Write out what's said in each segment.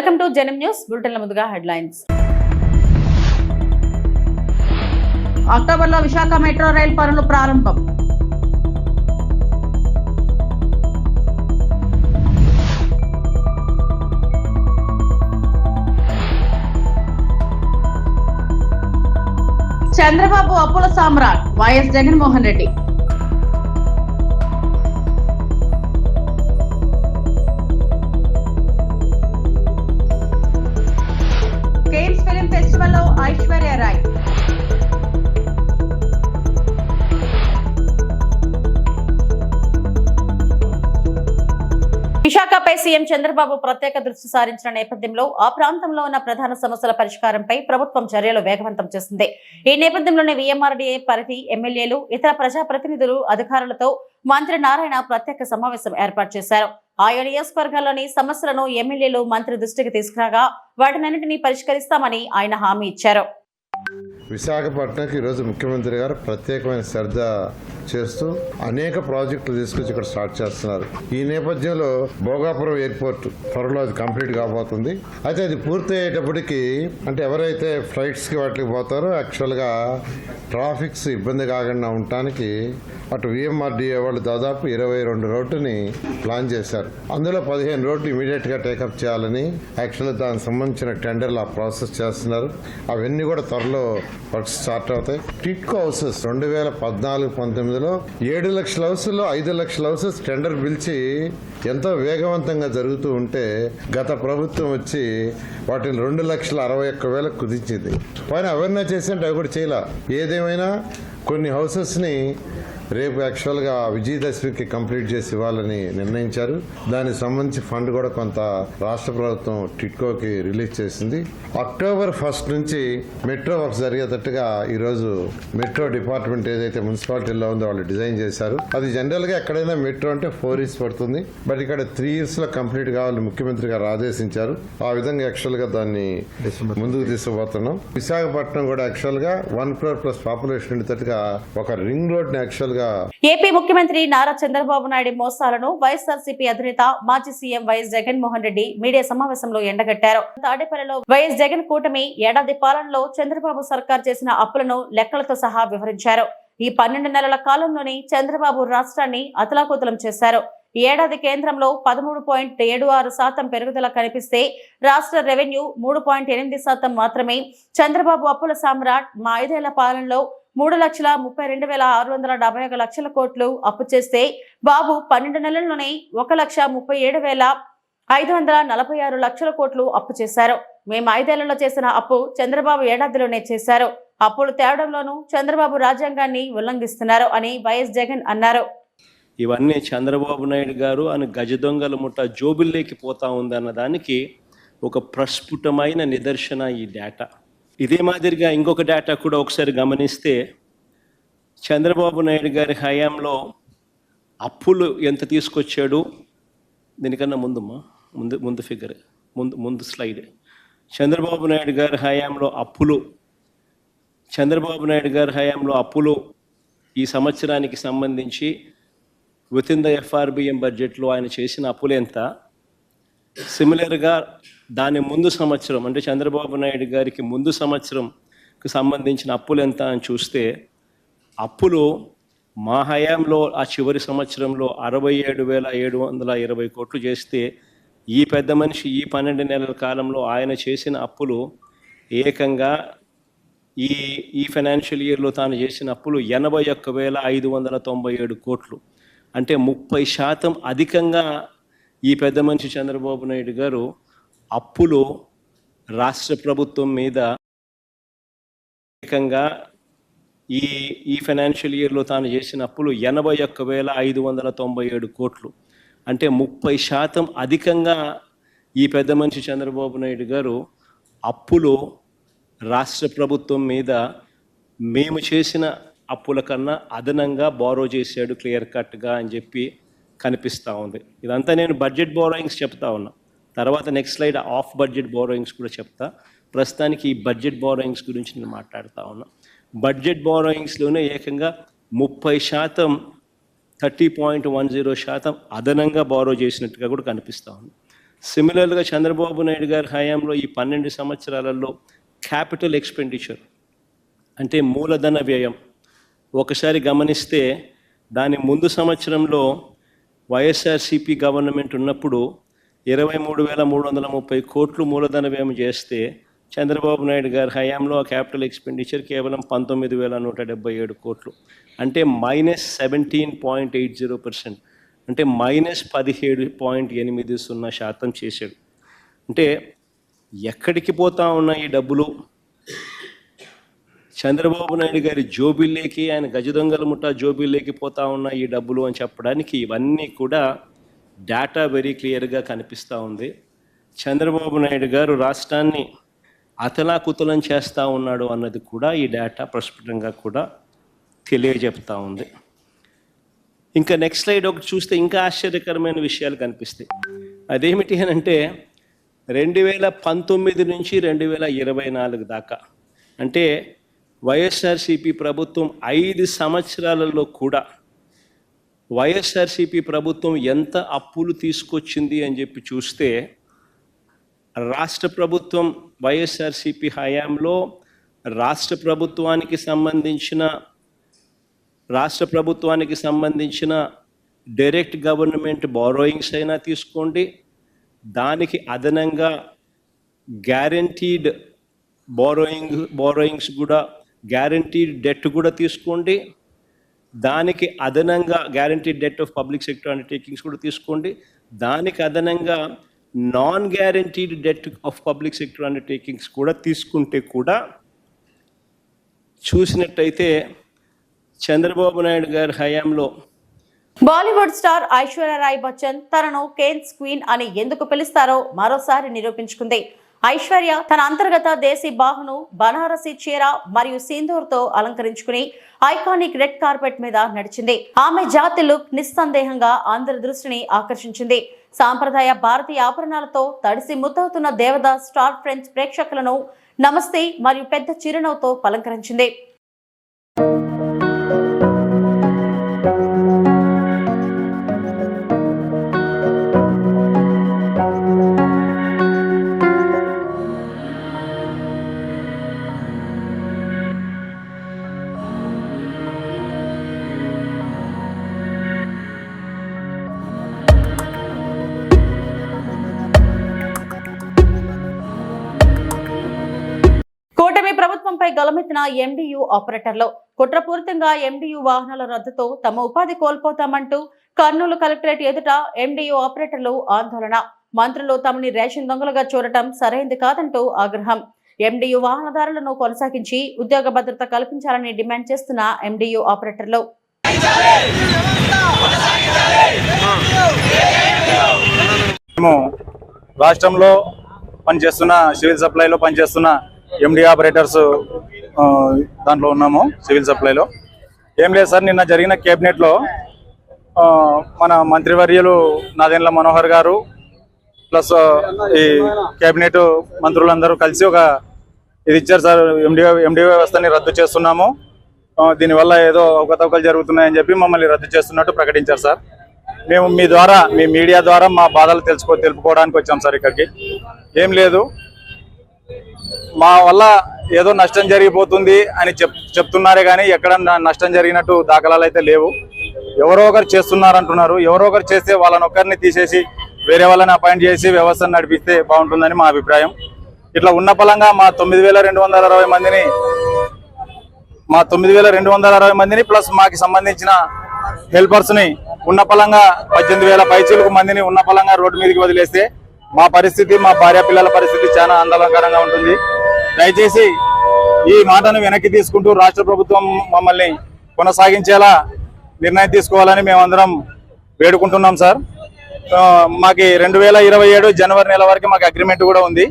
Welcome to Janam news బులెటిన్ల ముందుగా headlines. అక్టోబర్లో విశాఖ మెట్రో రైల్ పనులు ప్రారంభం. చంద్రబాబు అప్పుల సామ్రాట్ వైఎస్ జగన్మోహన్ రెడ్డి. విశాఖపై సీఎం చంద్రబాబు ప్రత్యేక దృష్టి సారించిన నేపథ్యంలో ఆ ప్రాంతంలో ఉన్న ప్రధాన సమస్యల పరిష్కారంపై ప్రభుత్వం చర్యలు వేగవంతం చేసింది. ఈ నేపథ్యంలోనే వీఎంఆర్డీఏ పరిధి ఎమ్మెల్యేలు ఇతర ప్రజాప్రతినిధులు అధికారులతో మంత్రి నారాయణ ప్రత్యేక సమావేశం ఏర్పాటు చేశారు. ఆయా నియోజకవర్గాల్లోని సమస్యలను ఎమ్మెల్యేలు మంత్రి దృష్టికి తీసుకురాగా వాటినన్నింటినీ పరిష్కరిస్తామని ఆయన హామీ ఇచ్చారు. విశాఖపట్నంకి ఈరోజు ముఖ్యమంత్రి గారు ప్రత్యేకమైన శ్రద్ధ చేస్తూ అనేక ప్రాజెక్టులు తీసుకొచ్చి ఇక్కడ స్టార్ట్ చేస్తున్నారు. ఈ నేపథ్యంలో భోగాపురం ఎయిర్పోర్ట్ త్వరలో అది కంప్లీట్ కాబోతుంది. అయితే అది పూర్తి అయ్యేటప్పటికి అంటే ఎవరైతే ఫ్లైట్స్కి వాటికి పోతారో యాక్చువల్గా ట్రాఫిక్స్ ఇబ్బంది కాకుండా ఉండటానికి అటు విఎంఆర్డీఏ వాళ్ళు దాదాపు ఇరవై రెండు రోడ్డుని ప్లాన్ చేశారు. అందులో పదిహేను రోడ్లు ఇమీడియట్గా టేకప్ చేయాలని యాక్చువల్గా దానికి సంబంధించిన టెండర్లు ఆ ప్రాసెస్ చేస్తున్నారు. అవన్నీ కూడా త్వరలో వర్క్స్ స్టార్ట్ అవుతాయి. టిట్కో హౌసెస్ రెండు వేల పద్నాలుగు పంతొమ్మిదిలో ఏడు లక్షల హౌసెస్లో ఐదు లక్షల హౌసెస్ టెండర్ పిలిచి ఎంతో వేగవంతంగా జరుగుతూ ఉంటే గత ప్రభుత్వం వచ్చి వాటిని రెండు లక్షల అరవై ఒక్క వేలకు కుదించింది. పైన అవేర్నెస్ చేసి అంటే అవి కూడా చేయాల. ఏదేమైనా కొన్ని హౌసెస్ని రేపు యాక్చువల్గా విజయదశమికి కంప్లీట్ చేసి ఇవ్వాలని నిర్ణయించారు. దానికి సంబంధించి ఫండ్ కూడా కొంత రాష్ట్ర ప్రభుత్వం టిట్కోకి రిలీజ్ చేసింది. అక్టోబర్ ఫస్ట్ నుంచి మెట్రో వర్క్స్ జరిగేటట్టుగా ఈరోజు మెట్రో డిపార్ట్మెంట్ ఏదైతే మున్సిపాలిటీలో ఉందో వాళ్ళు డిజైన్ చేశారు. అది జనరల్గా ఎక్కడైనా మెట్రో అంటే ఫోర్ ఇయర్స్ పడుతుంది. బట్ ఇక్కడ త్రీ ఇయర్స్లో కంప్లీట్ కావాలని ముఖ్యమంత్రి గారు ఆదేశించారు. ఆ విధంగా యాక్చువల్గా దాన్ని ముందుకు తీసుకుపోతున్నాం. విశాఖపట్నం కూడా యాక్చువల్గా వన్ క్రోర్ ప్లస్ పాపులేషన్ ఉండేటట్టుగా ఒక రింగ్ రోడ్ని యాక్చువల్గా ఏపీ ముఖ్యమంత్రి నారా చంద్రబాబు నాయుడు మోసాలను వైఎస్ఆర్సీపీ అధినేత మాజీ CM YS Jaganmohan Reddy media సమావేశంలో ఎండగట్టారు. తాడేపల్లిలో వైఎస్ జగన్ కూటమి ఏడాది పాలనలో చంద్రబాబు సర్కార్ చేసిన అప్పులను లెక్కలతో సహా వివరించారు. ఈ పన్నెండు నెలల కాలంలోని చంద్రబాబు రాష్ట్రాన్ని అతలాకుతలం చేశారు. ఈ ఏడాది కేంద్రంలో పదమూడు పాయింట్ ఏడు ఆరు శాతం పెరుగుదల కనిపిస్తే రాష్ట్ర రెవెన్యూ మూడు పాయింట్ ఎనిమిది శాతం మాత్రమే. చంద్రబాబు అప్పుల సామ్రాట్ మా ఐదేళ్ళ పాలనలో మూడు లక్షల ముప్పై రెండు వేల ఆరు వందల డెబ్బై ఒక లక్షల కోట్లు అప్పు చేస్తే బాబు పన్నెండు నెలల్లోనే ఒక లక్ష ముప్పై ఏడు వేల ఐదు వందల నలభై ఆరు లక్షల కోట్లు అప్పు చేశారు. మేము ఐదేళ్ళలో చేసిన అప్పు చంద్రబాబు ఏడాదిలోనే చేశారు. అప్పులు తేవడంలోనూ చంద్రబాబు రాజ్యాంగాన్ని ఉల్లంఘిస్తున్నారు అని వైఎస్ జగన్ అన్నారు. ఇవన్నీ చంద్రబాబు నాయుడు గారు అని గజ దొంగల ముఠ జోబుల్లోకి పోతా ఉందన్న దానికి ఒక ప్రస్ఫుటమైన నిదర్శన ఈ డేటా. ఇదే మాదిరిగా ఇంకొక డేటా కూడా ఒకసారి గమనిస్తే చంద్రబాబు నాయుడు గారి హయాంలో అప్పులు ఎంత తీసుకొచ్చాడు? దీనికన్నా ముందుమా ముందు ముందు ఫిగర్ ముందు ముందు స్లైడ్ చంద్రబాబు నాయుడు గారి హయాంలో అప్పులు చంద్రబాబు నాయుడు గారి హయాంలో అప్పులు ఈ సంవత్సరానికి సంబంధించి విత్ ఇన్ ద ఎఫ్ఆర్బిఎం బడ్జెట్లో ఆయన చేసిన అప్పులు ఎంత? సిమిలర్గా దాని ముందు సంవత్సరం అంటే చంద్రబాబు నాయుడు గారికి ముందు సంవత్సరంకు సంబంధించిన అప్పులు ఎంత అని చూస్తే అప్పులు మా హయాంలో ఆ చివరి సంవత్సరంలో అరవై ఏడు వేల ఏడు వందల ఇరవై కోట్లు చేస్తే ఈ పెద్ద మనిషి ఈ పన్నెండు నెలల కాలంలో ఆయన చేసిన అప్పులు ఏకంగా ఈ ఈ ఫైనాన్షియల్ ఇయర్లో తాను చేసిన అప్పులు ఎనభై ఒక్క వేల ఐదు వందల తొంభై ఏడు కోట్లు. అంటే ముప్పై శాతం అధికంగా ఈ పెద్ద మనిషి చంద్రబాబు నాయుడు గారు అప్పులు రాష్ట్ర ప్రభుత్వం మీద ఏకంగా ఈ ఈ ఫైనాన్షియల్ ఇయర్లో తాను చేసిన అప్పులు ఎనభై ఒక్క వేల ఐదు వందల తొంభై ఏడు కోట్లు. అంటే ముప్పై శాతం అధికంగా ఈ పెద్ద మనిషి చంద్రబాబు నాయుడు గారు అప్పులు రాష్ట్ర ప్రభుత్వం మీద మేము చేసిన అప్పుల కన్నా అదనంగా బారో చేశాడు క్లియర్ కట్గా అని చెప్పి కనిపిస్తూ ఉంది. ఇదంతా నేను బడ్జెట్ బారోయింగ్స్ చెప్తా ఉన్నా. తర్వాత next slide of budget borrowings కూడా చెప్తా. ప్రస్తుతానికి ఈ బడ్జెట్ బోరోయింగ్స్ గురించి నేను మాట్లాడుతూ ఉన్నా. బడ్జెట్ బోరోయింగ్స్లోనే ఏకంగా ముప్పై శాతం థర్టీ పాయింట్ వన్ జీరో శాతం అదనంగా బారో చేసినట్టుగా కూడా కనిపిస్తూ ఉంది. సిమిలర్గా చంద్రబాబు నాయుడు గారి హయాంలో ఈ పన్నెండు సంవత్సరాలలో క్యాపిటల్ ఎక్స్పెండిచర్ అంటే మూలధన వ్యయం ఒకసారి గమనిస్తే దాని ముందు సంవత్సరంలో వైఎస్ఆర్సిపి గవర్నమెంట్ ఉన్నప్పుడు ఇరవై మూడు వేల మూడు వందల ముప్పై కోట్లు మూలధన వ్యయం చేస్తే చంద్రబాబు నాయుడు గారి హయాంలో ఆ క్యాపిటల్ ఎక్స్పెండిచర్ కేవలం పంతొమ్మిది వేల నూట డెబ్బై ఏడు కోట్లు. అంటే minus seventeen point eight zero percent. అంటే మైనస్ పదిహేడు పాయింట్ ఎనిమిది సున్నా శాతం చేశాడు. అంటే ఎక్కడికి పోతా ఉన్న ఈ డబ్బులు? చంద్రబాబు నాయుడు గారి జోబిల్లేకి ఆయన గజదొంగల ముఠా జోబిల్లేకి పోతా ఉన్న ఈ డబ్బులు అని చెప్పడానికి ఇవన్నీ కూడా డేటా వెరీ క్లియర్గా కనిపిస్తూ ఉంది. చంద్రబాబు నాయుడు గారు రాష్ట్రాన్ని అతలాకుతలం చేస్తూ ఉన్నాడు అన్నది కూడా ఈ డేటా ప్రస్ఫుటంగా కూడా తెలియజెప్తా ఉంది. ఇంకా నెక్స్ట్ స్లైడ్ ఒకటి చూస్తే ఇంకా ఆశ్చర్యకరమైన విషయాలు కనిపిస్తాయి. అదేమిటి అని అంటే రెండు వేల పంతొమ్మిది నుంచి రెండు వేల ఇరవై నాలుగు దాకా అంటే వైఎస్ఆర్సిపి ప్రభుత్వం ఐదు సంవత్సరాలలో కూడా వైఎస్ఆర్సీపీ ప్రభుత్వం ఎంత అప్పులు తీసుకొచ్చింది అని చెప్పి చూస్తే రాష్ట్ర ప్రభుత్వం వైఎస్ఆర్సీపీ హయాంలో రాష్ట్ర ప్రభుత్వానికి సంబంధించిన రాష్ట్ర ప్రభుత్వానికి సంబంధించిన డైరెక్ట్ గవర్నమెంట్ బారోయింగ్స్ అయినా తీసుకోండి. దానికి అదనంగా గ్యారంటీడ్ బారోయింగ్ బారోయింగ్స్ కూడా గ్యారంటీడ్ డెట్ కూడా తీసుకోండి. దానికి అదనంగా guarantee debt of public sector undertakings కూడా తీసుకోండి. దానికి అదనంగా non guaranteed debt of public sector undertakings కూడా తీసుకుంటే కూడా చూసినట్టయితే చంద్రబాబు నాయుడు గారి హయాంలో బాలీవుడ్ స్టార్ ఐశ్వర్యరాయ్ బచ్చన్ తనను కేన్స్ క్వీన్ అని ఎందుకు పిలుస్తారో మరోసారి నిరూపించుకుంది. ఐశ్వర్య తన అంతర్గత దేశీ బాహును బనారసి చీర మరియు సింధూర్తో అలంకరించుకుని ఐకానిక్ రెడ్ కార్పెట్ మీద నడిచింది. ఆమె జాతి లుక్ నిస్సందేహంగా అందరి దృష్టిని ఆకర్షించింది. సాంప్రదాయ భారతీయ ఆభరణాలతో తడిసి ముద్దవుతున్న దేవదాస్ స్టార్ ఫ్రెంచ్ ప్రేక్షకులను నమస్తే మరియు పెద్ద చిరునవ్వుతో పలంకరించింది. ఎండియు ఆపరేటర్లో కుట్రపూరితంగా ఎండియు వాహనాల రద్దుతో తమ ఉపాధి కోల్పోతామంటూ కర్నూలు కలెక్టరేట్ ఎదుట ఎండియు ఆపరేటర్లు ఆందోళన. మంత్రులు తమని రేషన్ దొంగలుగా చూడటం సరైంది కాదంటూ ఆగ్రహం. ఎండియు వాహనదారులను కొనసాగించి ఉద్యోగ భద్రత కల్పించాలని డిమాండ్ చేస్తున్న ఎండియు ఆపరేటర్లు. రాష్ట్రంలో పనిచేస్తున్న సివిల్ సప్లైలో పనిచేస్తున్న ఎండి ఆపరేటర్స్ దాంట్లో ఉన్నాము సివిల్ సప్లైలో. ఏం లేదు సార్ నిన్న జరిగిన కేబినెట్లో ఆ, మన మంత్రివర్యులు నాదెండ్ల మనోహర్ గారు ప్లస్ ఈ కేబినెట్ మంత్రులందరూ కలిసి ఒక ఇది ఇచ్చారు సార్ ఎండి ఎండి వ్యవస్థని రద్దు చేస్తున్నాము. దీనివల్ల ఏదో అవకతవకలు జరుగుతున్నాయని చెప్పి మమ్మల్ని రద్దు చేస్తున్నట్టు ప్రకటించారు సార్. మేము మీ ద్వారా మీ మీడియా ద్వారా మా బాధలు తెలుసుకో తెలుపుకోవడానికి వచ్చాం సార్ ఇక్కడికి. ఏం లేదు మా వల్ల ఏదో నష్టం జరిగిపోతుంది అని చెప్ చెప్తున్నారే కానీ ఎక్కడ నష్టం జరిగినట్టు దాఖలాలు అయితే లేవు. ఎవరో ఒకరు చేస్తున్నారంటున్నారు. ఎవరో ఒకరు చేస్తే వాళ్ళని ఒక్కరిని తీసేసి వేరే వాళ్ళని అపాయింట్ చేసి వ్యవస్థను నడిపిస్తే బాగుంటుందని మా అభిప్రాయం. ఇట్లా ఉన్న పలంగా మా తొమ్మిది వేల రెండు వందల అరవై మందిని మా తొమ్మిది వేల రెండు వందల అరవై మందిని ప్లస్ మాకు సంబంధించిన హెల్పర్స్ని ఉన్న పలంగా పద్దెనిమిది వేల పైచీలకు మందిని ఉన్న పలంగా రోడ్డు మీదకి వదిలేస్తే మా పరిస్థితి మా భార్య పిల్లల పరిస్థితి చాలా ఆందోళనకరంగా ఉంటుంది. దయచేసి ఈ మాటను వెనక్కి తీసుకుంటూ రాష్ట్ర ప్రభుత్వం మమ్మల్ని కొనసాగించేలా నిర్ణయం తీసుకోవాలని మేమందరం వేడుకుంటున్నాం సార్. మాకు రెండు వేల ఇరవై ఏడు జనవరి నెల వరకు మాకు అగ్రిమెంట్ కూడా ఉంది.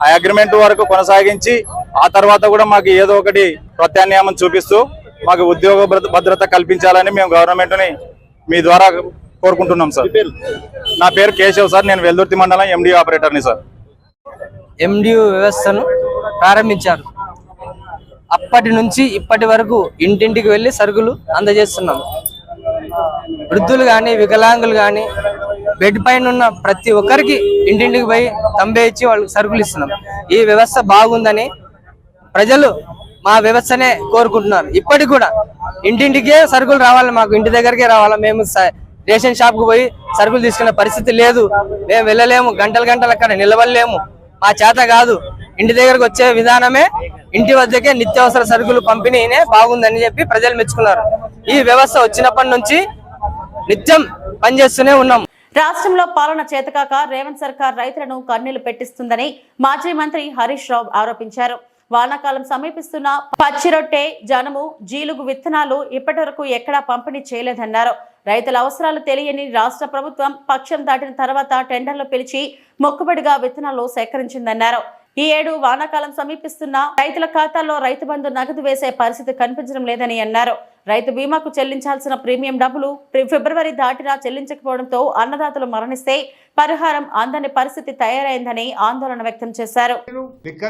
ఆ అగ్రిమెంట్ వరకు కొనసాగించి ఆ తర్వాత కూడా మాకు ఏదో ఒకటి ప్రత్యామ్నాయం చూపిస్తూ మాకు ఉద్యోగ భద్ర- భద్రత కల్పించాలని మేము గవర్నమెంట్ని మీ ద్వారా కోరుకుంటున్నాం సార్. నా పేరు కేశవ్ సార్. నేను వెల్దుర్తి మండలం ఎండి ఆపరేటర్ని సార్. ఎండియు వ్యవస్థను ప్రారంభించారు. అప్పటి నుంచి ఇప్పటి వరకు ఇంటింటికి వెళ్ళి సరుకులు అందజేస్తున్నాం. వృద్ధులు కానీ వికలాంగులు కానీ బెడ్ పైన ఉన్న ప్రతి ఒక్కరికి ఇంటింటికి పోయి తంబే ఇచ్చి వాళ్ళకి సరుకులు ఇస్తున్నాం. ఈ వ్యవస్థ బాగుందని ప్రజలు మా వ్యవస్థనే కోరుకుంటున్నారు. ఇప్పటికి కూడా ఇంటింటికే సరుకులు రావాలి మాకు ఇంటి దగ్గరికే రావాలా. మేము స- రేషన్ షాప్కి పోయి సరుకులు తీసుకునే పరిస్థితి లేదు. మేము వెళ్ళలేము గంటల గంటలు అక్కడ నిలవలేము మా చేత కాదు. ఇంటి దగ్గరకు వచ్చే విధానమే ఇంటి వద్దకే నిత్యావసర సరుకులు పంపిణీనే బాగుందని చెప్పి ప్రజలు మెచ్చుకున్నారు. ఈ వ్యవస్థ వచ్చినప్పటి నుంచి నిత్యం పనిచేస్తూనే ఉన్నాం. రాష్ట్రంలో పాలన చేతకాక రేవంత్ సర్కార్ రైతులను కన్నీళ్ళు పెట్టిస్తుందని మాజీ మంత్రి హరీష్ రావు ఆరోపించారు. వానాకాలం సమీపిస్తున్న పచ్చిరొట్టె జనము జీలుగు విత్తనాలు ఇప్పటి వరకు ఎక్కడా పంపిణీ చేయలేదన్నారు. రైతుల అవసరాలు తెలియని రాష్ట్ర ప్రభుత్వం పక్షం దాటిన తర్వాత టెండర్లు పిలిచి మొక్కుబడిగా విత్తనాలు సేకరించిందన్నారు. ఈ ఏడు వానాకాలం సమీపిస్తున్న రైతుల ఖాతాల్లో రైతు బంధు నగదు వేసే పరిస్థితి కనిపించడం లేదని అన్నారు. రైతు బీమాకు చెల్లించాల్సిన ప్రీమియం డబ్బులు ఫిబ్రవరి దాటినా చెల్లించకపోవడంతో అన్నదాతలు మరణిస్తే పరిహారం అందని పరిస్థితి తయారైందని ఆందోళన వ్యక్తం చేశారు.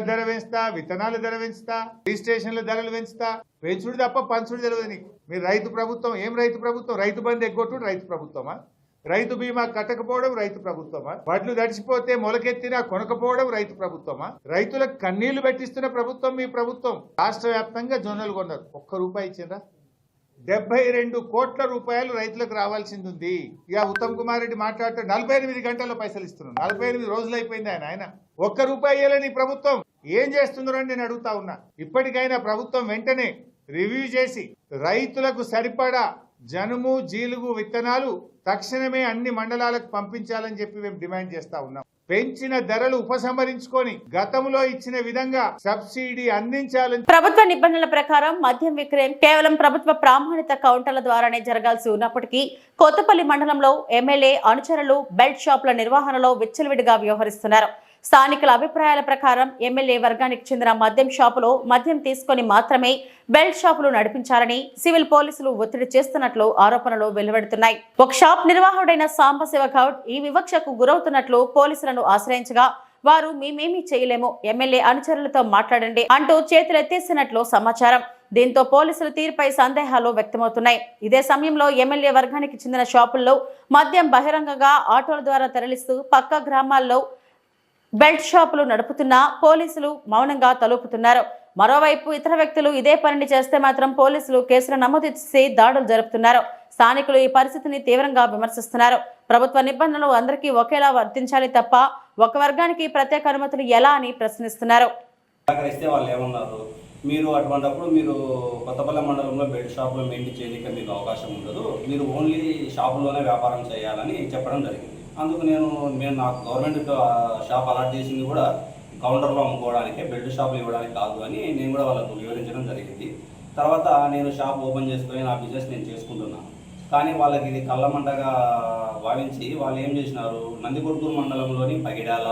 ధర పెంచుతా విత్తనాల ధర పెంచుతా రిజిస్ట్రేషన్ల ధరలు పెంచుతా పెంచుడు తప్ప పంచుడు తెలియదు మీరు రైతు ప్రభుత్వం ఏం రైతు ప్రభుత్వం? రైతు బంధు ఎగ్గొట్టుడు రైతు ప్రభుత్వమా? రైతు బీమా కట్టకపోవడం రైతు ప్రభుత్వమా? వడ్లు తడిచిపోతే మొలకెత్తినా కొనకపోవడం రైతు ప్రభుత్వమా? రైతులకు కన్నీళ్ళు పెట్టిస్తున్న ప్రభుత్వం మీ ప్రభుత్వం. రాష్ట్ర వ్యాప్తంగా జొన్నలు కొన్నారు. ఒక్క రూపాయి ఇచ్చిందా డెబ్బై రెండు కోట్ల రూపాయలు రైతులకు రావాల్సింది ఉంది ఇక ఉత్తమ్ కుమార్ రెడ్డి మాట్లాడుతూ నలభై ఎనిమిది గంటల్లో పైసలు ఇస్తున్నాను నలభై ఎనిమిది రోజులు అయిపోయింది ఆయన ఆయన. ఒక్క రూపాయి ఇవ్వలేని ప్రభుత్వం. ఏం చేస్తుందని నేను అడుగుతా ఉన్నా. ఇప్పటికైనా ప్రభుత్వం వెంటనే రివ్యూ చేసి రైతులకు సరిపడా జనుము జీలుగు విత్తనాలు తక్షణమే అన్ని మండలాలకు పంపించాలని చెప్పి మేము డిమాండ్ చేస్తా ఉన్నాం. పెంచిన ధరలు ఉపసంహరించుకొని గతంలో ఇచ్చిన విధంగా సబ్సిడీ అందించాలని ప్రభుత్వ నిబంధనల ప్రకారం మద్యం విక్రయం కేవలం ప్రభుత్వ ప్రామాణిత కౌంటర్ల ద్వారానే జరగాల్సి ఉన్నప్పటికీ కొత్తపల్లి మండలంలో ఎమ్మెల్యే అనుచరులు బెల్ట్ షాపుల నిర్వహణలో విచ్చలవిడిగా వ్యవహరిస్తున్నారు. స్థానికుల అభిప్రాయాల ప్రకారం ఎమ్మెల్యే వర్గానికి చెందిన మద్యం షాపులో మద్యం తీసుకొని మాత్రమే బెల్ట్ షాపులు నడిపించాలని సివిల్ పోలీసులు ఒత్తిడి చేస్తున్నట్లు ఆరోపణలు వెలువడుతున్నాయి. ఒక షాప్ నిర్వాహకుడైన సాంబశివ గౌడ్ ఈ వివక్షకు గురవుతున్నట్లు పోలీసులను ఆశ్రయించగా వారు మేమేమీ చేయలేము ఎమ్మెల్యే అనుచరులతో మాట్లాడండి అంటూ చేతులెత్తేసినట్లు సమాచారం. దీంతో పోలీసుల తీరుపై సందేహాలు వ్యక్తమవుతున్నాయి. ఇదే సమయంలో ఎమ్మెల్యే వర్గానికి చెందిన షాపుల్లో మద్యం బహిరంగంగా ఆటోల ద్వారా తరలిస్తూ పక్క గ్రామాల్లో బెల్ట్ షాపులు నడుపుతున్నా పోలీసులు మౌనంగా తలుపుతున్నారు. మరోవైపు ఇతర వ్యక్తులు ఇదే పనిని చేస్తే మాత్రం పోలీసులు కేసులు నమోదు చేసి దాడులు జరుపుతున్నారు. స్థానికులు ఈ పరిస్థితిని తీవ్రంగా విమర్శిస్తున్నారు. ప్రభుత్వ నిబంధనలు అందరికీ ఒకేలా వర్తించాలి తప్ప ఒక వర్గానికి ప్రత్యేక అనుమతులు ఎలా అని ప్రశ్నిస్తున్నారు. మీరు అటువంటప్పుడు మీరు కొత్తపల్లి మండలంలో బెడ్ షాపులో మెయింటైన్ చేయడానికి మీకు అవకాశం ఉండదు. మీరు ఓన్లీ షాపులోనే వ్యాపారం చేయాలని చెప్పడం జరిగింది. అందుకు నేను మేము నాకు గవర్నమెంట్ షాప్ అలాట్ చేసింది కూడా కౌంటర్లో అమ్ముకోవడానికి బెల్ట్ షాపులు ఇవ్వడానికి కాదు అని నేను కూడా వాళ్ళకు వివరించడం జరిగింది. తర్వాత నేను షాప్ ఓపెన్ చేసుకొని నా బిజినెస్ నేను చేసుకుంటున్నాను. కానీ వాళ్ళకి ఇది కళ్ళమంటగా భావించి వాళ్ళు ఏం చేసినారు? నందికొట్కూరు మండలంలోని పగిడాల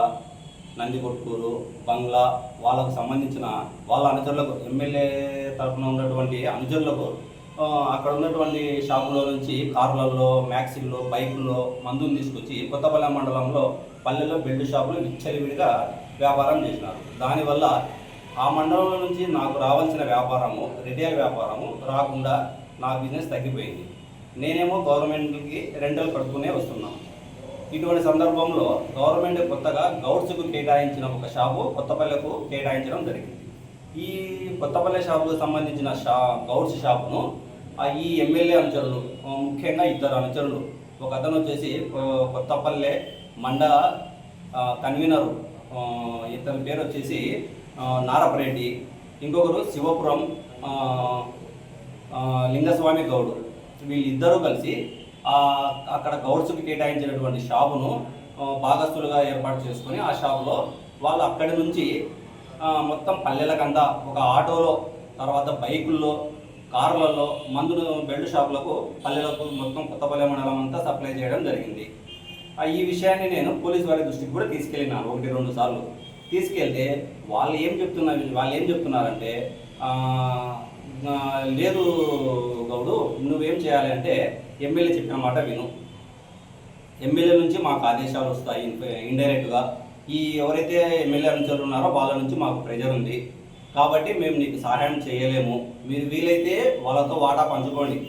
నందికొట్కూరు బంగ్లా వాళ్ళకు సంబంధించిన వాళ్ళ అనుచరులకు ఎమ్మెల్యే తరఫున ఉన్నటువంటి అనుచరులకు అక్కడ ఉన్నటువంటి షాపులో నుంచి కార్లలో మ్యాక్సీల్లో బైకుల్లో మందుని తీసుకొచ్చి కొత్తపల్లె మండలంలో పల్లెల్లో బెల్ట్ షాపులు విచ్చలివిడిగా వ్యాపారం చేసినారు. దానివల్ల ఆ మండలంలో నుంచి నాకు రావాల్సిన వ్యాపారము రిటైల్ వ్యాపారము రాకుండా నా బిజినెస్ తగ్గిపోయింది. నేనేమో గవర్నమెంట్కి రెంటల్ కడుతూనే వస్తున్నాను. ఇటువంటి సందర్భంలో గవర్నమెంట్ కొత్తగా గౌడ్స్కు కేటాయించిన ఒక షాపు కొత్తపల్లెకు కేటాయించడం జరిగింది. ఈ కొత్తపల్లె షాపుకు సంబంధించిన షా గౌడ్స్ షాపును ఈ ఎమ్మెల్యే అనుచరులు ముఖ్యంగా ఇద్దరు అనుచరులు. ఒక అతను వచ్చేసి కొత్తపల్లె మండల కన్వీనరు. ఇతని పేరు వచ్చేసి నారపరెడ్డి. ఇంకొకరు శివపురం లింగస్వామి గౌడ్. వీళ్ళిద్దరూ కలిసి అక్కడ గౌడ్స్కి కేటాయించినటువంటి షాపును భాగస్తులుగా ఏర్పాటు చేసుకొని ఆ షాపులో వాళ్ళు అక్కడి నుంచి మొత్తం పల్లెలకంతా ఒక ఆటోలో తర్వాత బైకుల్లో కార్లలో మందులు బెల్ట్ షాపులకు పల్లెలకు మొత్తం కొత్తపల్లె మండలం అంతా సప్లై చేయడం జరిగింది. ఈ విషయాన్ని నేను పోలీస్ వారి దృష్టికి కూడా తీసుకెళ్ళినాను ఒకటి రెండు సార్లు. తీసుకెళ్తే వాళ్ళు ఏం చెప్తున్నారు వాళ్ళు ఏం చెప్తున్నారంటే లేదు గౌడు నువ్వేం చేయాలి అంటే ఎమ్మెల్యే చెప్పిన మాట విను. ఎమ్మెల్యే నుంచి మాకు ఆదేశాలు వస్తాయి ఇండైరెక్ట్గా. ఈ ఎవరైతే ఎమ్మెల్యే అనుచరులు ఉన్నారో వాళ్ళ నుంచి మాకు ప్రెజర్ ఉంది. కాబట్టి మేము నీకు సహాయం చేయలేము. మీరు వీలైతే వాళ్ళతో వాటా పంచుకోండి.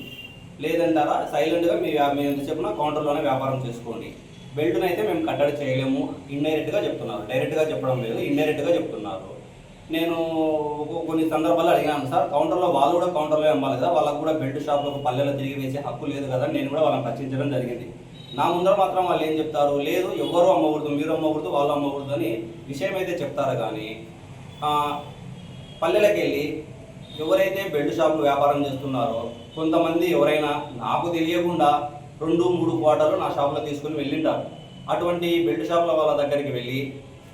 లేదంటారా సైలెంట్గా మీ వ్యా- మీరు ఎంత చెప్పినా కౌంటర్లోనే వ్యాపారం చేసుకోండి. బెల్ట్ని అయితే మేము కట్టడి చేయలేము. ఇండైరెక్ట్గా చెప్తున్నారు. డైరెక్ట్గా చెప్పడం లేదు ఇండైరెక్ట్గా చెప్తున్నారు. నేను కొన్ని సందర్భాల్లో అడిగాను సార్ కౌంటర్లో వాళ్ళు కూడా కౌంటర్లో అమ్మాలి కదా వాళ్ళకు కూడా బెల్ట్ షాప్లకు పల్లెలో తిరిగి వేసే హక్కు లేదు కదా నేను కూడా వాళ్ళని రచించడం జరిగింది. నా ముందర మాత్రం వాళ్ళు ఏం చెప్తారు? లేదు ఎవరు అమ్మకూడదు మీరు అమ్మకూడదు వాళ్ళు అమ్మకూడదు అని విషయం అయితే చెప్తారు కానీ పల్లెలకు వెళ్ళి ఎవరైతే బెడ్ షాపులు వ్యాపారం చేస్తున్నారో కొంతమంది ఎవరైనా నాకు తెలియకుండా రెండు మూడు క్వార్టర్లు నా షాపులో తీసుకుని వెళ్ళింటారు. అటువంటి బెల్ట్ షాపుల వాళ్ళ దగ్గరికి వెళ్ళి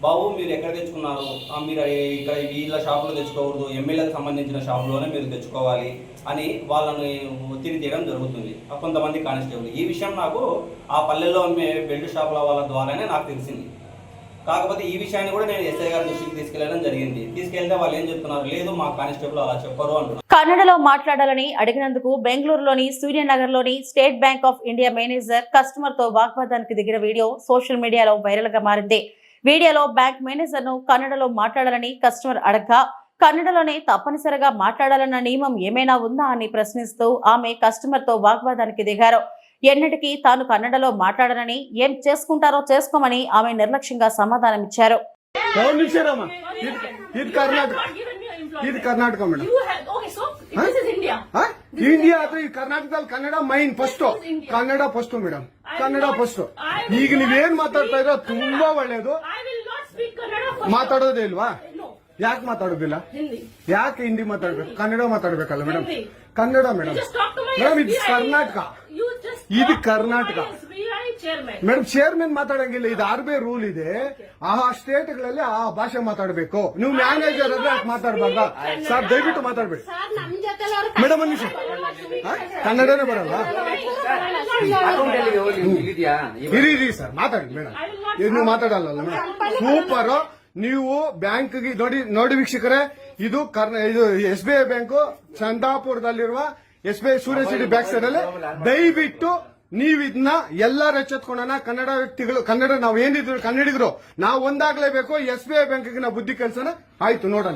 బాబు మీరు ఎక్కడ తెచ్చుకున్నారు? మీరు ఇక్కడ వీళ్ళ షాపులో తెచ్చుకోకూడదు ఎమ్మెల్యేకి సంబంధించిన షాపులోనే మీరు తెచ్చుకోవాలి అని వాళ్ళని ఒత్తిడి తీయడం జరుగుతుంది. కొంతమంది కానిస్టేబుల్. ఈ విషయం నాకు ఆ పల్లెల్లో అమ్మే బెల్ట్ షాపుల వాళ్ళ ద్వారానే నాకు తెలిసింది. కాకపోతే ఈ విషయాన్ని కూడా నేను ఎస్ఐ గారి దృష్టికి తీసుకెళ్ళడం జరిగింది. తీసుకెళ్తే వాళ్ళు ఏం చెప్తున్నారు? లేదు మా కానిస్టేబుల్ అలా చెప్పరు అంటున్నారు. కన్నడలో మాట్లాడాలని అడిగినందుకు బెంగళూరులోని సూర్యనగర్లోని State Bank of India manager కస్టమర్తో వాగ్వాదానికి దిగిన వీడియో సోషల్ మీడియాలో వైరల్గా మారింది. వీడియోలో బ్యాంక్ మేనేజర్ను కన్నడలో మాట్లాడాలని కస్టమర్ అడగ్గా కన్నడలోనే తప్పనిసరిగా మాట్లాడాలన్న నియమం ఏమైనా ఉందా అని ప్రశ్నిస్తూ ఆమె కస్టమర్తో వాగ్వాదానికి దిగారు. ఎన్నటికీ తాను కన్నడలో మాట్లాడనని ఏం చేసుకుంటారో చేసుకోమని ఆమె నిర్లక్ష్యంగా సమాధానమిచ్చారు కౌన్ నిమిషారమ్మా ఇది కర్ణాటక ఇది ಕರ್ನಾಟಕ ಮೇಡಮ್ ಇಂಡಿಯಾ ಅಥವಾ ಈ ಕರ್ನಾಟಕದಲ್ಲಿ Kannada main first Kannada first madam Kannada first ಈಗ ನೀವೇನ್ ಮಾತಾಡ್ತಾ ಇರೋ ತುಂಬಾ ಒಳ್ಳೇದು ಮಾತಾಡೋದೇ ಇಲ್ವಾ ಯಾಕೆ ಮಾತಾಡೋದಿಲ್ಲ ಯಾಕೆ ಹಿಂದಿ ಮಾತಾಡ್ಬೇಕು ಕನ್ನಡ ಮಾತಾಡ್ಬೇಕಲ್ಲ ಮೇಡಮ್ ಕನ್ನಡ ಮೇಡಮ್ ಮೇಡಮ್ ಇದು ಕರ್ನಾಟಕ ಇದು ಕರ್ನಾಟಕ. Madam chairman ಮಾತಾಡಂಗಿಲ್ಲ. ಇದು ಆರ್ ಬಿ ಐ ರೂಲ್ ಇದೆ. ಆ ಸ್ಟೇಟ್ಗಳಲ್ಲಿ ಆ ಭಾಷೆ ಮಾತಾಡಬೇಕು. ನೀವು ಮ್ಯಾನೇಜರ್ ಅಂದ್ರೆ ಯಾಕೆ ಮಾತಾಡ್ಬಾರ್ದ? ಸರ್ ದಯವಿಟ್ಟು ಮಾತಾಡ್ಬೇಡಿ. ಮೇಡಮ್ ಒಂದು ನಿಮಿಷ? ಕನ್ನಡನೇ ಬರಲ್ಲ? ಇರಿ ಇರಿ ಸರ್. ಮಾತಾಡಿ ಮೇಡಮ್. ಇದು ನೀವು ಮಾತಾಡಲ್ಲ ಮೇಡಮ್. ಸೂಪರ್ ನೀವು ಬ್ಯಾಂಕ್ಗೆ ನೋಡಿ ನೋಡಿ ವೀಕ್ಷಕರೇ ಇದು ಕರ್ನಾ ಇದು S B I bank ಚಂದಾಪುರದಲ್ಲಿರುವ S B I Surya city back side ಅಲ್ಲಿ ದಯವಿಟ್ಟು ನೀವು ಇದನ್ನ ಎಲ್ಲಾರು ಎಚ್ಚೆತ್ಕೊಳ್ಳೋಣ ಕನ್ನಡ ವ್ಯಕ್ತಿಗಳು ಕನ್ನಡ ನಾವು ಏನಿದ್ರು ಕನ್ನಡಿಗರು ನಾವು ಒಂದಾಗ್ಲೇಬೇಕು ಎಸ್ ಬಿ ಐ ಬ್ಯಾಂಕ್ ನಾವು ಬುದ್ಧಿ ಕೆಲಸನ ಆಯ್ತು ನೋಡೋಣ.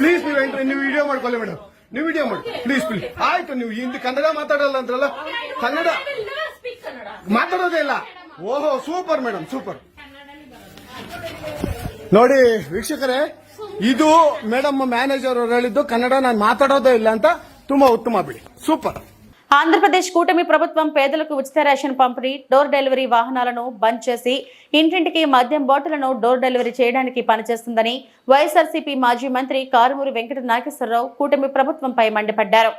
ಪ್ಲೀಸ್ ನೀವು ಎಂಟ್ರಿ ನೀವು ವಿಡಿಯೋ ಮಾಡ್ಕೊಳ್ಳಿ ಮೇಡಮ್. ನೀವು ವಿಡಿಯೋ ಮಾಡಿ ಪ್ಲೀಸ್ ಪ್ಲೀಸ್ ಆಯ್ತು ನೀವು ಹಿಂದಿ ಕನ್ನಡ ಮಾತಾಡಲ್ಲ ಅಂದ್ರಲ್ಲ ಕನ್ನಡ ಮಾತಾಡೋದೇ ಇಲ್ಲ. ಓಹೋ ಸೂಪರ್ ಮೇಡಮ್ ಸೂಪರ್. ನೋಡಿ ವೀಕ್ಷಕರೇ ಇದು ಮೇಡಮ್ ಮ್ಯಾನೇಜರ್ ಅವ್ರು ಹೇಳಿದ್ದು ಕನ್ನಡ ನಾನು ಮಾತಾಡೋದೇ ಇಲ್ಲ ಅಂತ ఉత్తమ సూపర్. ఆంధ్రప్రదేశ్ కూటమి ప్రభుత్వం పేదలకు ఉచిత రేషన్ పంపిణీ డోర్ డెలివరీ వాహనాలను బంద్ చేసి ఇంటింటికి మద్యం బాటిలను డోర్ డెలివరీ చేయడానికి పనిచేస్తుందని వైఎస్ఆర్సీపీ మాజీ మంత్రి కారుమూరి వెంకట నాగేశ్వరరావు కూటమి ప్రభుత్వంపై మండిపడ్డారు.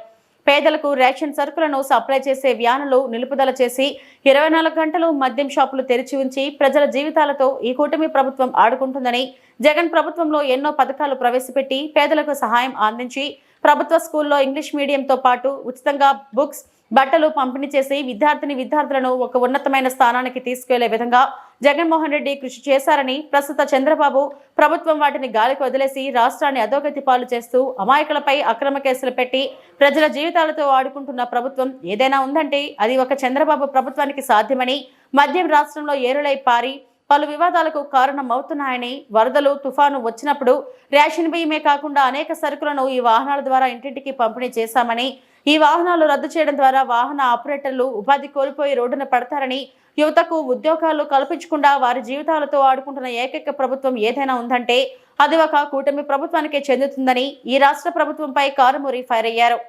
పేదలకు రేషన్ సరుకులను సప్లై చేసే వ్యానులు నిలుపుదల చేసి ఇరవై నాలుగు గంటలు మద్యం షాపులు తెరిచి ఉంచి ప్రజల జీవితాలతో ఈ కూటమి ప్రభుత్వం ఆడుకుంటుందని జగన్ ప్రభుత్వంలో ఎన్నో పథకాలు ప్రవేశపెట్టి పేదలకు సహాయం అందించి ప్రభుత్వ స్కూల్లో ఇంగ్లీష్ మీడియంతో పాటు ఉచితంగా బుక్స్ బట్టలు పంపిణీ చేసి విద్యార్థిని విద్యార్థులను ఒక ఉన్నతమైన స్థానానికి తీసుకెళ్ళే విధంగా జగన్మోహన్ రెడ్డి కృషి చేశారని ప్రస్తుత చంద్రబాబు ప్రభుత్వం వాటిని గాలికి వదిలేసి రాష్ట్రాన్ని అధోగతి పాలు చేస్తూ అమాయకులపై అక్రమ కేసులు పెట్టి ప్రజల జీవితాలతో ఆడుకుంటున్న ప్రభుత్వం ఏదైనా ఉందంటే అది ఒక చంద్రబాబు ప్రభుత్వానికి సాధ్యమని మద్యం రాష్ట్రంలో ఏరులై పారి పలు వివాదాలకు కారణమవుతున్నాయని వరదలు తుఫాను వచ్చినప్పుడు రేషన్ బియ్యమే కాకుండా అనేక సరుకులను ఈ వాహనాల ద్వారా ఇంటింటికి పంపిణీ చేశామని ఈ వాహనాలు రద్దు చేయడం ద్వారా వాహన ఆపరేటర్లు ఉపాధి కోల్పోయి రోడ్డున పడతారని యువతకు ఉద్యోగాలు కల్పించకుండా వారి జీవితాలతో ఆడుకుంటున్న ఏకైక ప్రభుత్వం ఏదైనా ఉందంటే అది ఒక కూటమి ప్రభుత్వానికే చెందుతుందని ఈ రాష్ట్ర ప్రభుత్వంపై కారుమూరి ఫైర్ అయ్యారు.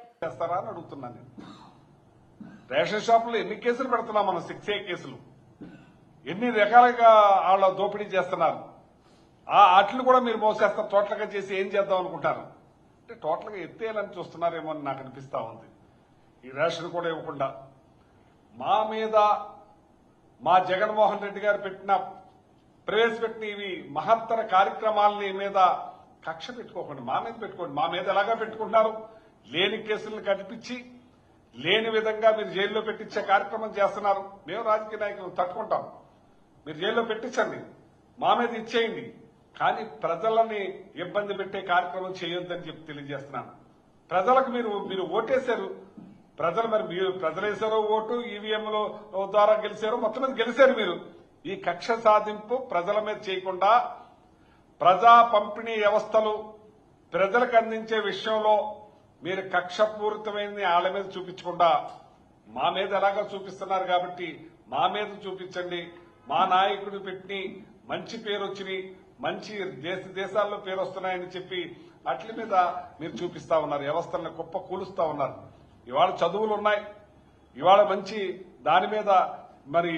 రేషన్ షాపులు ఎన్ని కేసులు పెడుతున్నాం మనం? సిక్స్ ఏ కేసులు. ఎన్ని రకాలుగా వాళ్ళ దోపిడీ చేస్తున్నారు? ఆ అట్లు కూడా మీరు మోసేస్తారు టోటల్గా చేసి ఏం చేద్దాం అనుకుంటారు? అంటే టోటల్గా ఎత్తేయాలని చూస్తున్నారేమో అని నాకు అనిపిస్తా ఉంది. ఈ రేషన్ కూడా ఇవ్వకుండా. మా మీద మా జగన్మోహన్ రెడ్డి గారు పెట్టిన ప్రవేశపెట్టిన ఇవి మహత్తర కార్యక్రమాలని మీద కక్ష పెట్టుకోకండి. మా మీద పెట్టుకోండి. మా మీద ఎలాగా పెట్టుకుంటారు లేని కేసులను కనిపించి లేని విధంగా మీరు జైల్లో పెట్టించే కార్యక్రమం చేస్తున్నారు. మేము రాజకీయ నాయకులు తట్టుకుంటాం. మీరు జైల్లో పెట్టించండి మా మీద ఇచ్చేయండి. కానీ ప్రజలని ఇబ్బంది పెట్టే కార్యక్రమం చేయొద్దని చెప్పి తెలియజేస్తున్నాను. ప్రజలకు మీరు మీరు ఓటేశారు. ప్రజలు మరి మీరు ప్రజలు వేశారో ఓటు ఈవీఎంలో ద్వారా గెలిచారో మొత్తం మీద గెలిచారు మీరు. ఈ కక్ష సాధింపు ప్రజల మీద చేయకుండా ప్రజా పంపిణీ వ్యవస్థలు ప్రజలకు అందించే విషయంలో మీరు కక్షపూరితమైనది వాళ్ళ మీద చూపించకుండా మా మీద ఎలాగో చూపిస్తున్నారు కాబట్టి మా మీద చూపించండి. మా నాయకుడు పెట్టి మంచి పేరు వచ్చినాయి మంచి దేశ దేశాల్లో పేరు వస్తున్నాయని చెప్పి అట్ల మీద మీరు చూపిస్తా ఉన్నారు వ్యవస్థలను గొప్ప కూలుస్తా ఉన్నారు. ఇవాళ చదువులు ఉన్నాయి. ఇవాళ మంచి దాని మీద మరి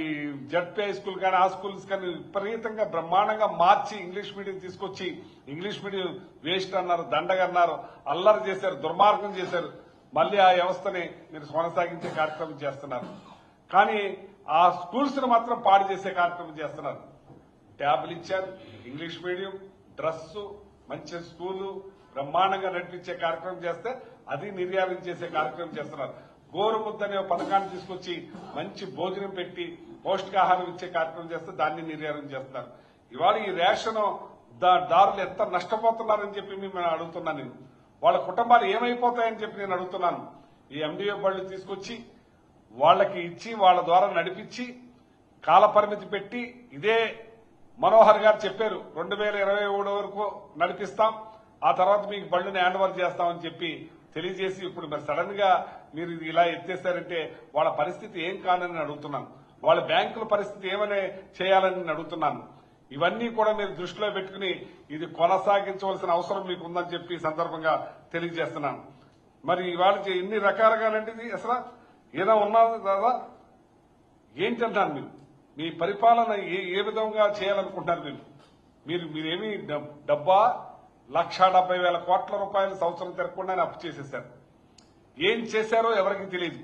జడ్పీ హై స్కూల్ కానీ ఆ స్కూల్స్ కానీ విపరీతంగా బ్రహ్మాండంగా మార్చి ఇంగ్లీష్ మీడియం తీసుకొచ్చి ఇంగ్లీష్ మీడియం వేస్ట్ అన్నారు దండగన్నారు అల్లరి చేశారు దుర్మార్గం చేశారు. మళ్ళీ ఆ వ్యవస్థని మీరు కొనసాగించే కార్యక్రమం చేస్తున్నారు. కానీ ఆ స్కూల్స్ను మాత్రం పాడు చేసే కార్యక్రమం చేస్తున్నారు. ట్యాబ్లు ఇచ్చారు ఇంగ్లీష్ మీడియం డ్రెస్సు మంచి స్కూలు బ్రహ్మాండంగా నడిపించే కార్యక్రమం చేస్తే అది నిర్యాలం చేసే కార్యక్రమం చేస్తున్నారు. గోరుముద్ద అనే పథకాన్ని తీసుకొచ్చి మంచి భోజనం పెట్టి పౌష్టికాహారం ఇచ్చే కార్యక్రమం చేస్తే దాన్ని నిర్యాలం చేస్తున్నారు. ఇవాళ ఈ రేషన్ దారులు ఎంత నష్టపోతున్నారని చెప్పి మిమ్మల్ని అడుగుతున్నాను నేను. వాళ్ళ కుటుంబాలు ఏమైపోతాయని చెప్పి నేను అడుగుతున్నాను. ఈ ఎండిఏ బళ్ళు తీసుకొచ్చి వాళ్ళకి ఇచ్చి వాళ్ళ ద్వారా నడిపించి కాలపరిమితి పెట్టి ఇదే మనోహర్ గారు చెప్పారు రెండు వేల ఇరవై మూడు వరకు నడిపిస్తాం ఆ తర్వాత మీకు బళ్ళుని హ్యాండ్ ఓవర్ చేస్తామని చెప్పి తెలియజేసి ఇప్పుడు మరి సడన్గా మీరు ఇది ఇలా ఎత్తేసారంటే వాళ్ళ పరిస్థితి ఏం కానని అడుగుతున్నాను. వాళ్ళ బ్యాంకుల పరిస్థితి ఏమని చేయాలని అడుగుతున్నాను. ఇవన్నీ కూడా మీరు దృష్టిలో పెట్టుకుని ఇది కొనసాగించవలసిన అవసరం మీకు ఉందని చెప్పి సందర్భంగా తెలియజేస్తున్నాను. మరి ఇవాళ ఎన్ని రకాలుగానండి ఇది అసలు? ఏదో ఉన్నది కదా ఏంటంటారు మీరు? మీ పరిపాలన ఏ ఏ విధంగా చేయాలనుకుంటారు మీరు? మీరు మీరేమి డబ్బా లక్ష డెబ్బై వేల కోట్ల రూపాయలు సంవత్సరం తిరగకుండానే అప్పు చేసేశారు ఏం చేశారో ఎవరికి తెలియదు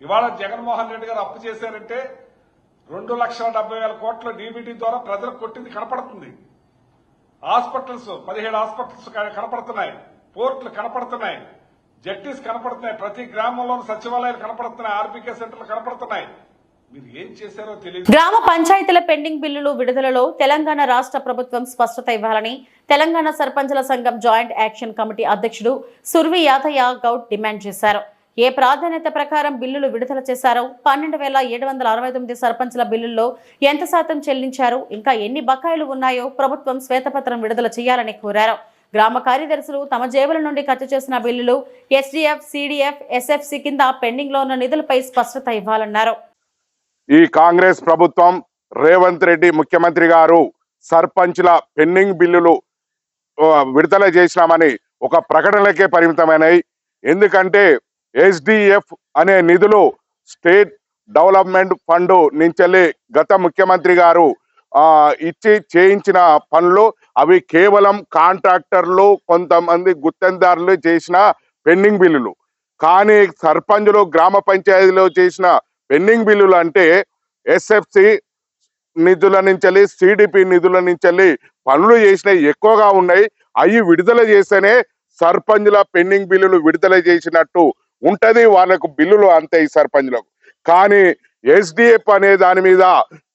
ఇవాళ జగన్మోహన్ రెడ్డి గారు అప్పు చేశారంటే రెండు లక్షల డెబ్బై వేల కోట్ల డీబీటీ ద్వారా ప్రజలకు కొట్టింది కనపడుతుంది. హాస్పిటల్స్ పదిహేడు హాస్పిటల్స్ కనపడుతున్నాయి. పోర్టులు కనపడుతున్నాయి. జట్టీస్ కనపడుతున్నాయి. ప్రతి గ్రామంలో సచివాలయాలు కనపడుతున్నాయి. ఆర్బీకే సెంటర్లు కనపడుతున్నాయి. గ్రామ పంచాయతీల పెండింగ్ బిల్లులు విడుదలలో తెలంగాణ రాష్ట్ర ప్రభుత్వం స్పష్టత ఇవ్వాలని తెలంగాణ సర్పంచుల సంఘం జాయింట్ యాక్షన్ కమిటీ అధ్యక్షుడు సుర్వి యాదయ్య గౌడ్ డిమాండ్ చేశారు. ఏ ప్రాధాన్యత ప్రకారం బిల్లులు విడుదల చేశారో పన్నెండు వేల ఏడు వందల అరవై తొమ్మిది సర్పంచుల బిల్లుల్లో ఎంత శాతం చెల్లించారు? ఇంకా ఎన్ని బకాయిలు ఉన్నాయో ప్రభుత్వం శ్వేతపత్రం విడుదల చేయాలని కోరారు. గ్రామ కార్యదర్శులు తమ జేబుల నుండి ఖర్చు చేసిన బిల్లులు ఎస్డీఎఫ్ సిడిఎఫ్ ఎస్ఎఫ్సి కింద పెండింగ్లో ఉన్న నిధులపై స్పష్టత ఇవ్వాలన్నారు. ఈ కాంగ్రెస్ ప్రభుత్వం రేవంత్ రెడ్డి ముఖ్యమంత్రి గారు సర్పంచ్ల పెండింగ్ బిల్లులు విడుదల చేసినామని ఒక ప్రకటనలకే పరిమితమైనవి ఎందుకంటే ఎస్డిఎఫ్ అనే నిధులు స్టేట్ డెవలప్మెంట్ ఫండ్ నుంచి గత ముఖ్యమంత్రి గారు ఇచ్చి చేయించిన పనులు అవి కేవలం కాంట్రాక్టర్లు కొంతమంది గుత్తెందారులు చేసిన పెండింగ్ బిల్లులు. కానీ సర్పంచ్లు గ్రామ పంచాయతీలో చేసిన పెండింగ్ బిల్లులు అంటే ఎస్ఎఫ్సి నిధుల నుంచి సిడిపి నిధుల నుంచి పనులు చేసినవి ఎక్కువగా ఉన్నాయి. అవి విడుదల చేస్తేనే సర్పంచుల పెండింగ్ బిల్లులు విడుదల చేసినట్టు ఉంటది వాళ్ళకు బిల్లులు అంతే ఈ సర్పంచులకు. కానీ ఎస్డిఎఫ్ అనే దాని మీద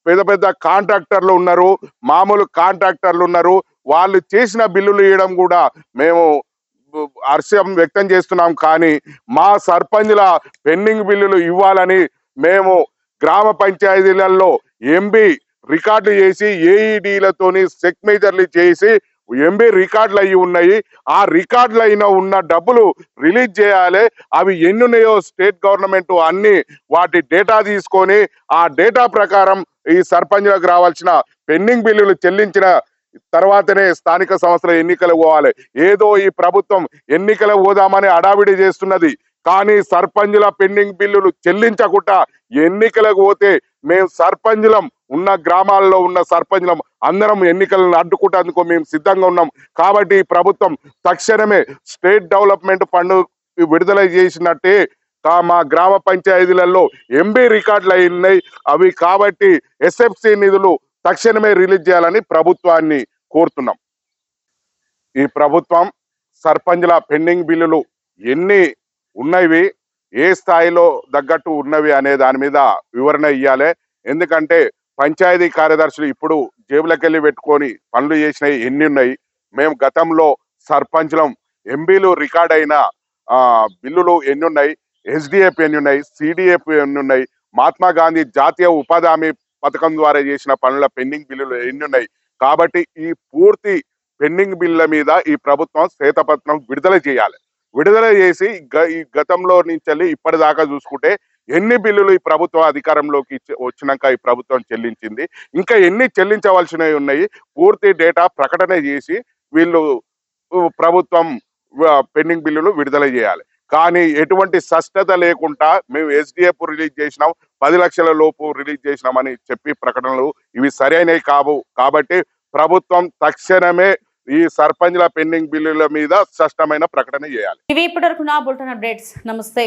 పెద్ద పెద్ద కాంట్రాక్టర్లు ఉన్నారు. మామూలు కాంట్రాక్టర్లు ఉన్నారు. వాళ్ళు చేసిన బిల్లులు ఇవ్వడం కూడా మేము హర్షం వ్యక్తం చేస్తున్నాం. కానీ మా సర్పంచుల పెండింగ్ బిల్లులు ఇవ్వాలని మేము గ్రామ పంచాయతీలలో ఎంబీ రికార్డులు చేసి ఏఈడీలతోని సెక్ మేజర్లు చేసి ఎంబీ రికార్డులు అయి ఉన్నాయి. ఆ రికార్డులు అయిన ఉన్న డబ్బులు రిలీజ్ చేయాలి. అవి ఎన్ని ఉన్నాయో స్టేట్ గవర్నమెంట్ అన్ని వాటి డేటా తీసుకొని ఆ డేటా ప్రకారం ఈ సర్పంచులకు రావాల్సిన పెండింగ్ బిల్లులు చెల్లించిన తర్వాతనే స్థానిక సంస్థల ఎన్నికలు పోవాలి. ఏదో ఈ ప్రభుత్వం ఎన్నికలు పోదామని అడావిడి చేస్తున్నది. కానీ సర్పంచుల పెండింగ్ బిల్లులు చెల్లించకుండా ఎన్నికలకు పోతే మేము సర్పంచులం ఉన్న గ్రామాల్లో ఉన్న సర్పంచులం అందరం ఎన్నికలను అడ్డుకుంటేందుకు మేము సిద్ధంగా ఉన్నాం. కాబట్టి ప్రభుత్వం తక్షణమే స్టేట్ డెవలప్మెంట్ ఫండ్ విడుదల చేసినట్టే మా గ్రామ పంచాయతీలలో ఎంబీ రికార్డులు అయి ఉన్నాయి అవి కాబట్టి ఎస్ఎఫ్సి నిధులు తక్షణమే రిలీజ్ చేయాలని ప్రభుత్వాన్ని కోరుతున్నాం. ఈ ప్రభుత్వం సర్పంచ్ల పెండింగ్ బిల్లులు ఎన్ని ఉన్నవి ఏ స్థాయిలో తగ్గట్టు ఉన్నవి అనే దాని మీద వివరణ ఇవ్వాలి ఎందుకంటే పంచాయతీ కార్యదర్శులు ఇప్పుడు జేబులకెళ్ళి పెట్టుకొని పనులు చేసినవి ఎన్ని ఉన్నాయి. మేము గతంలో సర్పంచ్లం ఎంబీలు రికార్డ్ అయిన బిల్లులు ఎన్ని ఉన్నాయి ఎస్డిఎఫ్ ఎన్ని ఉన్నాయి సిడిఎఫ్ ఎన్ని ఉన్నాయి మహాత్మా గాంధీ జాతీయ ఉపాధి హామీ పథకం ద్వారా చేసిన పనుల పెండింగ్ బిల్లులు ఎన్ని ఉన్నాయి? కాబట్టి ఈ పూర్తి పెండింగ్ బిల్ల మీద ఈ ప్రభుత్వం శ్వేతపత్రం విడుదల చేయాలి. విడుదల చేసి గ- ఈ గతంలో నుంచి ఇప్పటిదాకా చూసుకుంటే ఎన్ని బిల్లులు ఈ ప్రభుత్వం అధికారంలోకి వచ్చినాక ఈ ప్రభుత్వం చెల్లించింది? ఇంకా ఎన్ని చెల్లించవలసినవి ఉన్నాయి? పూర్తి డేటా ప్రకటన చేసి వీళ్ళు ప్రభుత్వం పెండింగ్ బిల్లులు విడుదల చేయాలి. కానీ ఎటువంటి స్పష్టత లేకుండా మేము ఎస్డిఎఫ్ రిలీజ్ చేసినాం. పది లక్షల లోపు రిలీజ్ చేసినామని చెప్పి ప్రకటనలు ఇవి సరైనవి కావు. కాబట్టి ప్రభుత్వం తక్షణమే ఈ సర్పంచ్ల పెండింగ్ బిల్లుల మీద స్పష్టమైన ప్రకటన చేయాలి. ఇవి ఇప్పటివరకు నా బులెటిన్ అప్డేట్స్. నమస్తే.